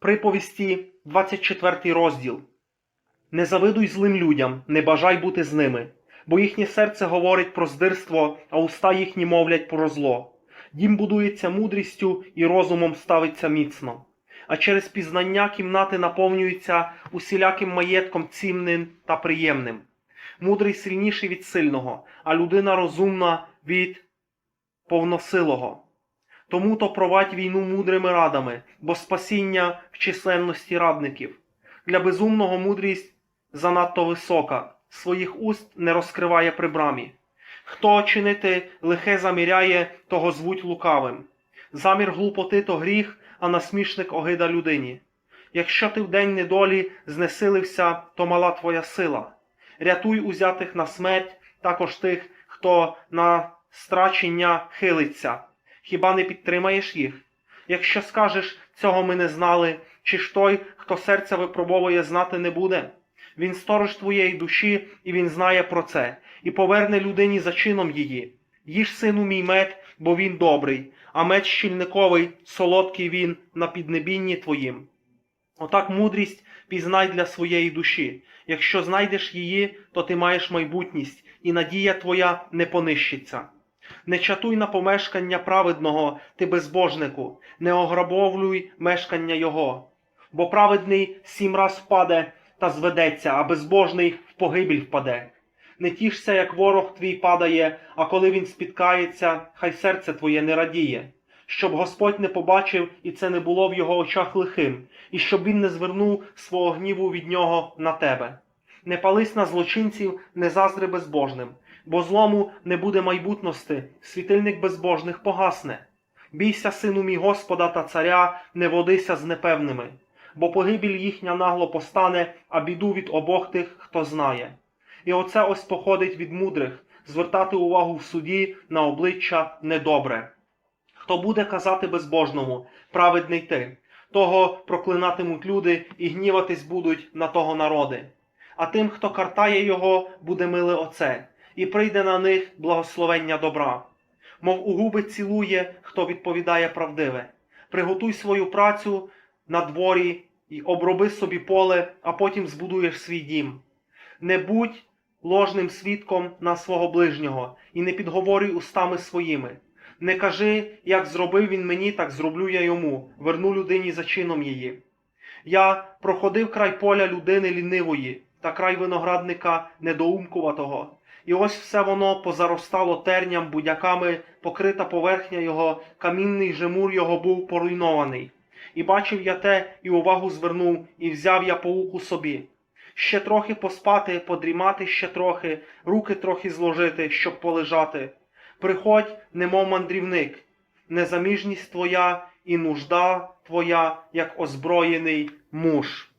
Приповісті, 24 розділ. Не завидуй злим людям, не бажай бути з ними, бо їхнє серце говорить про здирство, а уста їхні мовлять про зло. Дім будується мудрістю і розумом ставиться міцно, а через пізнання кімнати наповнюються усіляким маєтком цінним та приємним. Мудрий сильніший від сильного, а людина розумна від повносилого. Тому то провадь війну мудрими радами, бо спасіння в численності радників. Для безумного мудрість занадто висока, своїх уст не розкриває при брамі. Хто чинити лихе заміряє, того звуть лукавим. Замір глупоти то гріх, а насмішник огида людині. Якщо ти в день недолі знесилився, то мала твоя сила. Рятуй узятих на смерть, також тих, хто на страчення хилиться. Хіба не підтримаєш їх? Якщо скажеш, цього ми не знали, чи ж той, хто серця випробовує, знати не буде? Він сторож твоєї душі, і він знає про це, і поверне людині за чином її. Їж, сину мій мед, бо він добрий, а меч щільниковий, солодкий він на піднебінні твоїм. Отак мудрість пізнай для своєї душі. Якщо знайдеш її, то ти маєш майбутність, і надія твоя не понищиться. Не чатуй на помешкання праведного, ти безбожнику, не ограбовлюй мешкання його. Бо праведний сім раз впаде та зведеться, а безбожний в погибель впаде. Не тішся, як ворог твій падає, а коли він спіткається, хай серце твоє не радіє. Щоб Господь не побачив, і це не було в його очах лихим, і щоб він не звернув свого гніву від нього на тебе. Не пались на злочинців, не заздри безбожним, бо злому не буде майбутності, світильник безбожних погасне. Бійся, сину мій Господа та царя, не водися з непевними, бо погибіль їхня нагло постане, а біду від обох тих, хто знає. І оце ось походить від мудрих звертати увагу в суді на обличчя недобре. Хто буде казати безбожному, праведний ти, того проклинатимуть люди і гніватись будуть на того народи. А тим, хто картає його, буде миле оце, і прийде на них благословення добра. Мов у губи цілує, хто відповідає правдиве. Приготуй свою працю на дворі і оброби собі поле, а потім збудуєш свій дім. Не будь ложним свідком на свого ближнього і не підговорюй устами своїми. Не кажи, як зробив він мені, так зроблю я йому, верну людині за чином її. Я проходив край поля людини лінивої та край виноградника недоумкуватого. І ось все воно позаростало терням, будяками, покрита поверхня його, камінний жемур його був поруйнований. І бачив я те, і увагу звернув, і взяв я пауку собі. Ще трохи поспати, подрімати ще трохи, руки трохи зложити, щоб полежати. Приходь, немов мандрівник, незаміжність твоя і нужда твоя, як озброєний муж.